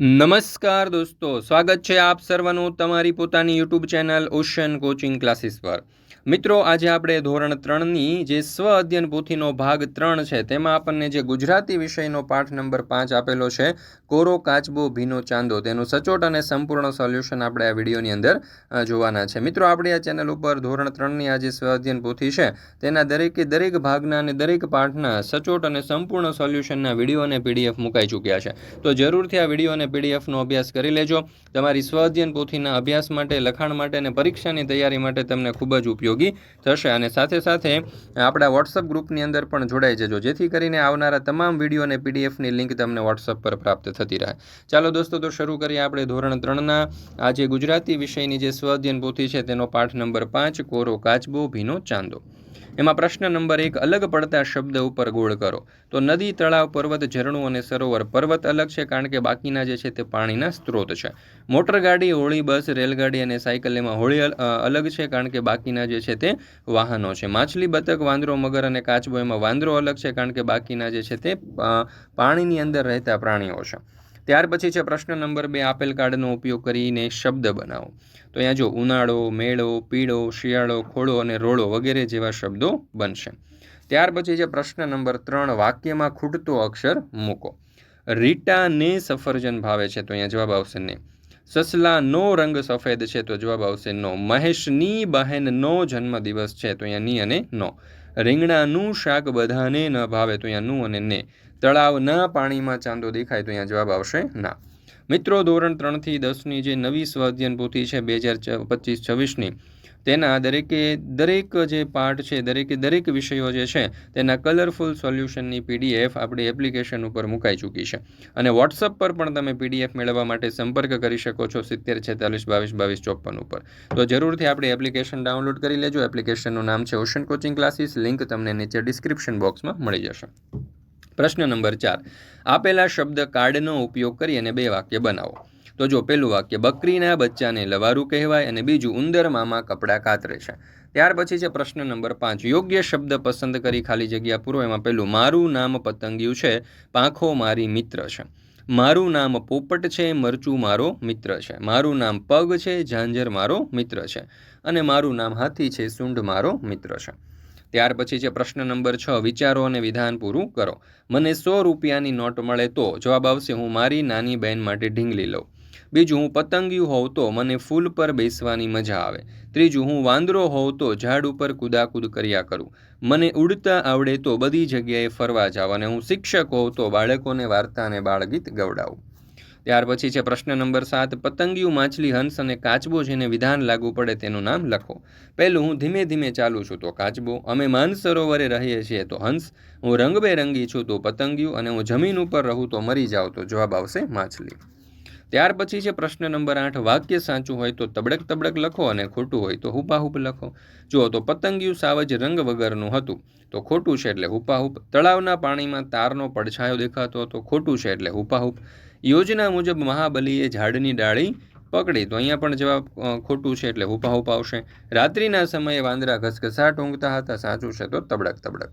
નમસ્કાર દોસ્તો, સ્વાગત છે આપ સર્વનું તમારી પોતાની YouTube channel Ocean coaching classes પર. મિત્રો, આજે આપણે ધોરણ ત્રણની જે સ્વ અધ્યયન પોથીનો ભાગ ત્રણ છે, તેમાં આપણને જે ગુજરાતી વિષયનો પાઠ નંબર પાંચ આપેલો છે, કોરો કાચબો ભીનો ચાંદો, તેનું સચોટ અને સંપૂર્ણ સોલ્યુશન આપણે આ વિડીયોની અંદર જોવાના છે. મિત્રો, આપણી આ ચેનલ ઉપર ધોરણ ત્રણની આ જે સ્વ અધ્યયન પોથી છે, તેના દરેકે દરેક ભાગના અને દરેક પાઠના સચોટ અને સંપૂર્ણ સોલ્યુશનના વીડિયો અને પીડીએફ મુકાઈ ચૂક્યા છે. તો જરૂરથી આ વીડિયો અને પીડીએફનો અભ્યાસ કરી લેજો. તમારી સ્વઅધ્યયન પોથીના અભ્યાસ માટે, લખાણ માટે અને પરીક્ષાની તૈયારી માટે તમને ખૂબ જ ઉપયોગી થશે. અને સાથે સાથે આપણા વોટ્સઅપ ગ્રુપની અંદર પણ જોડાઈ જજો. જેથી કરીને આવનારા તમામ વીડિયો અને પીડીએફની લિંક તમને વોટ્સઅપ પર પ્રાપ્ત થતી રહે. ચાલો દોસ્તો, તો શરૂ કરીએ આપણે ધોરણ ત્રણના. આજે ગુજરાતી વિષયની જે સ્વાધ્યન પોથી છે, તેનો પાઠ નંબર પાંચ, કોરો કાચબો, ભીનો ચાંદો. એમાં પ્રશ્ન નંબર એક, અલગ પડતા શબ્દ ઉપર ગોળ કરો. તો નદી, તળાવ, પર્વત, ઝરણું અને સરોવર પર્વત અલગ છે કારણ કે બાકીના જે છે તે પાણીના સ્ત્રોત છે. મોટરગાડી હોળી બસ, રેલગાડી અને સાયકલ એમાં હોળી અલગ છે કારણ કે બાકીના જે છે તે વાહનો છે. માછલી, બતક, વાંદરો, મગર અને કાચબો એમાં વાંદરો અલગ છે કારણ કે બાકીના જે છે તે પાણીની અંદર રહેતા પ્રાણીઓ છે. ત્યાર પછી છે પ્રશ્ન નંબર બે, આપેલ કાર્ડનો ઉપયોગ કરીને શબ્દ બનાવો. તો અહીંયા જો ઉનાળો, મેળો, પીળો, શિયાળો, ખોળો અને રોળો વગેરે જેવા શબ્દો બનશે. ત્યાર પછી છે પ્રશ્ન નંબર ત્રણ, વાક્યમાં ખૂટતો અક્ષર મૂકો. રીટાને સફરજન ભાવે છે, તો અહીંયા જવાબ આવશે નહીં. સસલાનો રંગ સફેદ છે, તો જવાબ આવશે નો. મહેશની બહેનનો જન્મદિવસ છે, તો અહીંયા ની અને નો. રીંગણાનું શાક બધાને ન ભાવે, તો અહીંયા નું અને ને. તળાવના પાણીમાં ચાંદો દેખાય તો અહીંયા જવાબ આવશે ના. મિત્રો, ધોરણ ત્રણથી દસની જે નવી સ્વાધ્યન પોથી છે બે હજાર પચીસ છવ્વીસની, તેના દરેકે, દરેક જે પાઠ છે, દરેકે દરેક વિષયો જે છે, તેના કલરફુલ સોલ્યુશનની પીડીએફ આપણી એપ્લિકેશન ઉપર મુકાઈ ચૂકી છે. અને વોટ્સઅપ પર પણ તમે પીડીએફ મેળવવા માટે સંપર્ક કરી શકો છો સિત્તેર, છેતાલીસ, બાવીસ બાવીસ ચોપન ઉપર. તો જરૂરથી આપણી એપ્લિકેશન ડાઉનલોડ કરી લેજો. એપ્લિકેશનનું નામ છે ઓશન કોચિંગ ક્લાસીસ લિંક તમને નીચે ડિસ્ક્રિપ્શન બોક્સમાં મળી જશે. પ્રશ્ન નંબર ચાર. આપેલા શબ્દ કાર્ડનો ઉપયોગ કરી અને બે વાક્ય બનાવો. તો જો પેલું વાક્ય બકરીના બચ્ચાને લવારું કહેવાય અને બીજું ઉંદર મામા કપડાં કાતરે છે. ત્યાર પછી છે પ્રશ્ન નંબર પાંચ. યોગ્ય શબ્દ પસંદ કરી ખાલી જગ્યા પૂરો. એમાં પેલું મારું નામ પતંગિયું છે, પાંખો મારી મિત્ર છે. મારું નામ પોપટ છે, મરચું મારો મિત્ર છે. મારું નામ પગ છે, ઝાંઝર મારો મિત્ર છે. અને મારું નામ હાથી છે, સૂંઢ મારો મિત્ર છે. ત્યાર પછી છે પ્રશ્ન નંબર છ, વિચારો અને વિધાન પૂરું કરો. મને સો રૂપિયાની નોટ મળે તો જવાબ આવશે, હું મારી નાની બહેન માટે ઢીંગલી લઉં. બીજું, હું પતંગિયું હોઉં તો મને ફૂલ પર બેસવાની મજા આવે. ત્રીજું, હું વાંદરો હોઉં તો ઝાડ ઉપર કૂદાકૂદ કર્યા કરું. મને ઉડતા આવડે તો બધી જગ્યાએ ફરવા જાવ અને હું શિક્ષક હોઉં તો બાળકોને વાર્તા અને બાળગીત ગવડાવું. ત્યાર પછી છે પ્રશ્ન નંબર સાત, પતંગિયું, માછલી, હંસ અને કાચબો જેને વિધાન લાગુ પડે તેનું નામ લખો. પહેલું, હું ધીમે ધીમે ચાલું છું તો કાચબો. અમે માનસરોવરે રહીએ છીએ તો હંસ. હું રંગબેરંગી છું તો પતંગિયું અને હું જમીન ઉપર રહું તો મરી જાઉં તો જવાબ આવશે માછલી. ત્યાર પછી છે પ્રશ્ન નંબર આઠ, વાક્ય સાચું હોય તો તબડક તબડક લખો અને ખોટું હોય તો હુપાહુપ લખો. જુઓ તો પતંગિયું સાવજ રંગ વગરનું હતું. તો ખોટું છે એટલે હુપાહુપ. તળાવના પાણીમાં તારનો પડછાયો દેખાતો હતો. ખોટું છે એટલે હુપાહુપ. યોજના મુજબ મહાબલીએ ઝાડની ડાળી પકડી. તો અહીંયા પણ જવાબ ખોટું છે એટલે હુપાહુપ આવશે. રાત્રિના સમયે વાંદરા ઘસઘસાટ ઊંઘતા હતા. સાચું છે તો તબડક તબડક.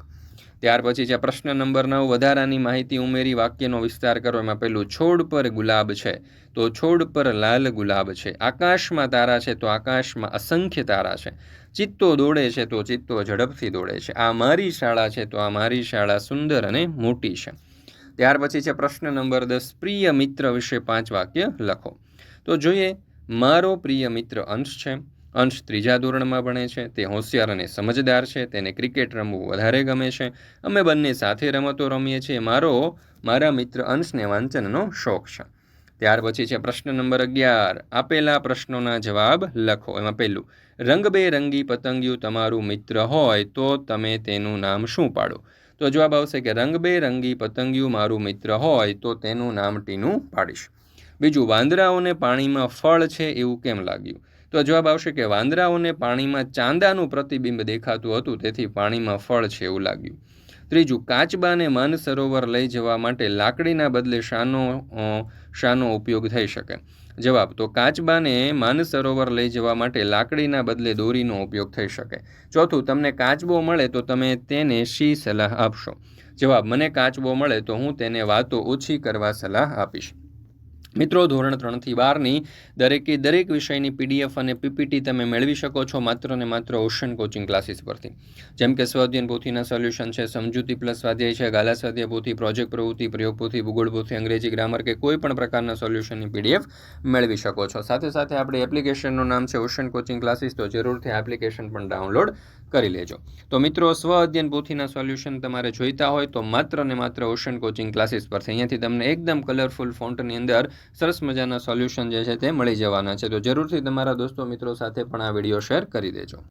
ત્યાર પછી છે પ્રશ્ન નંબર નવ, વધારાની માહિતી ઉમેરી વાક્યનો વિસ્તાર કરો, એમાં પેલું છોડ પર ગુલાબ છે. તો છોડ પર લાલ ગુલાબ છે. આકાશમાં તારા છે તો આકાશમાં અસંખ્ય તારા છે. ચિત્તો દોડે છે તો ચિત્તો ઝડપથી દોડે છે. આ મારી શાળા છે તો આ મારી શાળા સુંદર અને મોટી છે. ત્યાર પછી છે પ્રશ્ન નંબર દસ, પ્રિય મિત્ર વિશે પાંચ વાક્ય લખો. તો જોઈએ, મારો પ્રિય મિત્ર અંશ છે. અંશ ત્રીજા ધોરણમાં ભણે છે, તે હોશિયાર અને સમજદાર છે, તેને ક્રિકેટ રમવું વધારે ગમે છે. અમે બંને સાથે રમતો રમીએ છીએ. મારો, મારા મિત્ર અંશને વાંચનનો શોખ છે. ત્યાર પછી છે પ્રશ્ન નંબર અગિયાર, આપેલા પ્રશ્નોના જવાબ લખો. એમાં પહેલું, રંગબેરંગી પતંગિયું તમારું મિત્ર હોય તો તમે તેનું નામ શું પાડો? તો જવાબ આવશે કે રંગબેરંગી પતંગિયું મારું મિત્ર હોય તો તેનું નામ ટીનું પાડીશ. બીજું, વાંદરાઓને પાણીમાં ફળ છે એવું કેમ લાગ્યું? તો જવાબ આવશે કે વાંદરાઓને પાણીમાં ચાંદાનું પ્રતિબિંબ દેખાતું હતું, તેથી પાણીમાં ફળ છે એવું લાગ્યું. ત્રીજું, કાચબાને માનસરોવર લઈ જવા માટે લાકડીના બદલે શાનો શાનો ઉપયોગ થઈ શકે. જવાબ, તો કાચબાને માનસરોવર લઈ જવા માટે લાકડીના બદલે દોરીનો ઉપયોગ થઈ શકે. ચોથું, તમને કાચબો મળે તો તમે તેને શી સલાહ આપશો? જવાબ, મને કાચબો મળે તો હું તેને વાતો ઓછી કરવા સલાહ આપીશ. મિત્રો, ધોરણ ત્રણથી બારની દરેકે દરેક વિષયની પીડીએફ અને પીપીટી તમે મેળવી શકો છો માત્ર ને માત્ર ઓશન કોચિંગ ક્લાસીસ પરથી. જેમ કે સ્વઅધ્યયન પોથીના સોલ્યુશન છે, સમજૂતી પ્લસ સ્વાધ્યાય છે, ગાલા સ્વાધ્યાય પોથી, પ્રોજેક્ટ પ્રવૃત્તિ, પ્રયોગ પોથી, ભૂગોળ પોથી, અંગ્રેજી ગ્રામર કે કોઈ પણ પ્રકારના સોલ્યુશનની પીડીએફ મેળવી શકો છો. સાથે સાથે આપણી એપ્લિકેશનનું નામ છે ઓશન કોચિંગ ક્લાસીસ, તો જરૂરથી એપ્લિકેશન પણ ડાઉનલોડ કરી લેજો. તો મિત્રો સ્વ અધ્યયન પોથીના સોલ્યુશન તમારે જોઈતા હોય તો માત્ર ને માત્ર ઓશન કોચિંગ ક્લાસીસ પરથી. અહીંયાથી તમને એકદમ કલરફુલ ફોન્ટની અંદર સરસ મજાના સોલ્યુશન જે છે તે મળી જવાના છે. તો જરૂરથી તમારા દોસ્તો મિત્રો સાથે પણ આ વીડિયો શેર કરી દેજો.